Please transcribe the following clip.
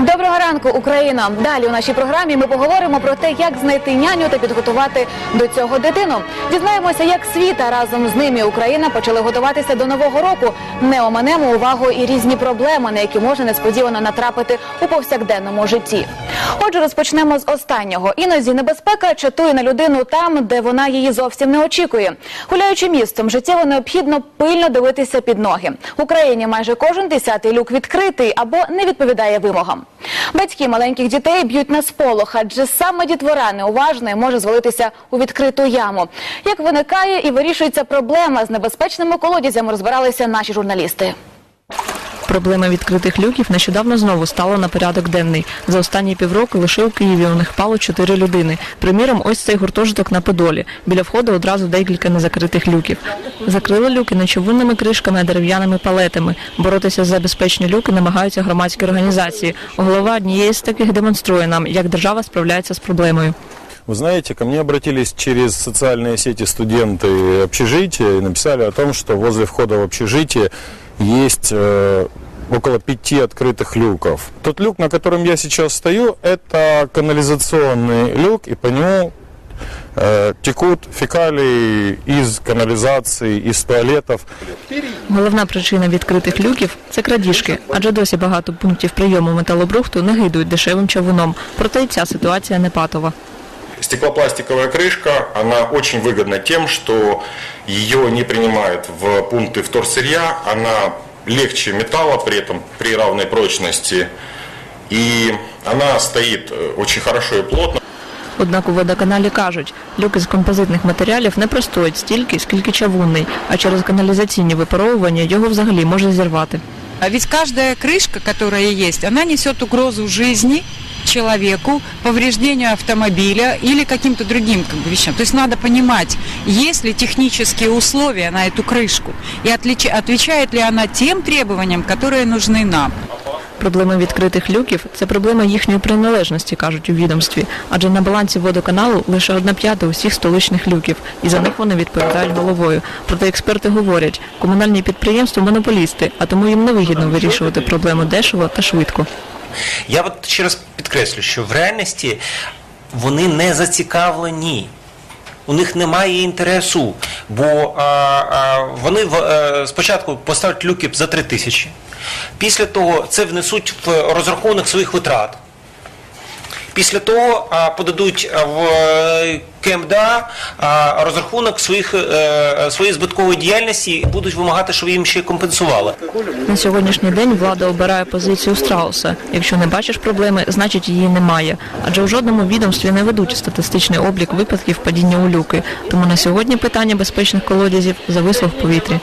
Доброго ранку, Україна! Далі у нашій програмі ми поговоримо про те, як знайти няню та підготувати до цього дитину. Дізнаємося, як світ, а разом з ними Україна почали готуватися до нового року. Не оманемо увагу і різні проблеми, на які можна несподівано натрапити у повсякденному житті. Отже, розпочнемо з останнього. Іноді небезпека чатує на людину там, де вона її зовсім не очікує. Гуляючи містом, життєво необхідно пильно дивитися під ноги. В Україні майже кожен десятий люк відкритий або не відповідає вимогам. Батьки маленьких дітей б'ють на сполох, адже саме дітвора неуважна і може звалитися у відкриту яму. Як виникає і вирішується проблема з небезпечними колодязями, розбиралися наші журналісти. Проблема відкритих люків нещодавно знову стала на порядок денний. За останні півроку лише у Києві у них впало чотири людини. Приміром, ось цей гуртожиток на Подолі. Біля входу одразу декілька незакритих люків. Закрили люки не човунними кришками, а дерев'яними палетами. Боротися за безпечні люки намагаються громадські організації. Голова однієї з таких демонструє нам, як держава справляється з проблемою. Вы знаете, ко мне обратились через социальные сети студенты общежития и написали о том, что возле входа в общежитие есть э, около пяти открытых люков. Тот люк, на котором я сейчас стою, это канализационный люк, и по нему э, текут фекалии из канализации, из туалетов. Головна причина відкритих люків це крадіжки, адже досі багато пунктів прийому металобрухту не гидують дешевим чавуном. Проте й ця ситуація не патова. Стеклопластиковая крышка, она очень выгодна тем, что ее не принимают в пункты вторсырья, она легче металла при этом, при равной прочности, и она стоит э, очень хорошо и плотно. Однак у водоканалі кажуть, люки з композитних матеріалів не простоять стільки, скільки чавунний, а через каналізаційні випаровування його взагалі може зірвати. А ведь каждая крышка, которая есть, она несет угрозу жизни человеку, повреждению автомобиля или каким-то другим как бы, вещам. То есть надо понимать, есть ли технические условия на эту крышку и отлич- отвечает ли она тем требованиям, которые нужны нам. Проблема відкритих люків це проблема їхньої приналежності, кажуть у відомстві, адже на балансі водоканалу лише одна п'ята усіх столичних люків, і за них вони відповідають головою. Проте експерти говорять, комунальні підприємства монополісти, а тому їм невигідно вирішувати проблему дешево та швидко. Я от ще раз підкреслю, що в реальності вони не зацікавлені. У них немає інтересу, бо а, а, вони в, а, спочатку поставлять люки за 3 тисячі. Після того це внесуть в розрахунок своїх витрат. Після того подадуть в е, КМДА розрахунок своїх, е, своєї збиткової діяльності і будуть вимагати, щоб їм ще компенсували. На сьогоднішній день влада обирає позицію страуса. Якщо не бачиш проблеми, значить її немає. Адже у жодному відомстві не ведуть статистичний облік випадків падіння у люки. Тому на сьогодні питання безпечних колодязів зависло в повітрі.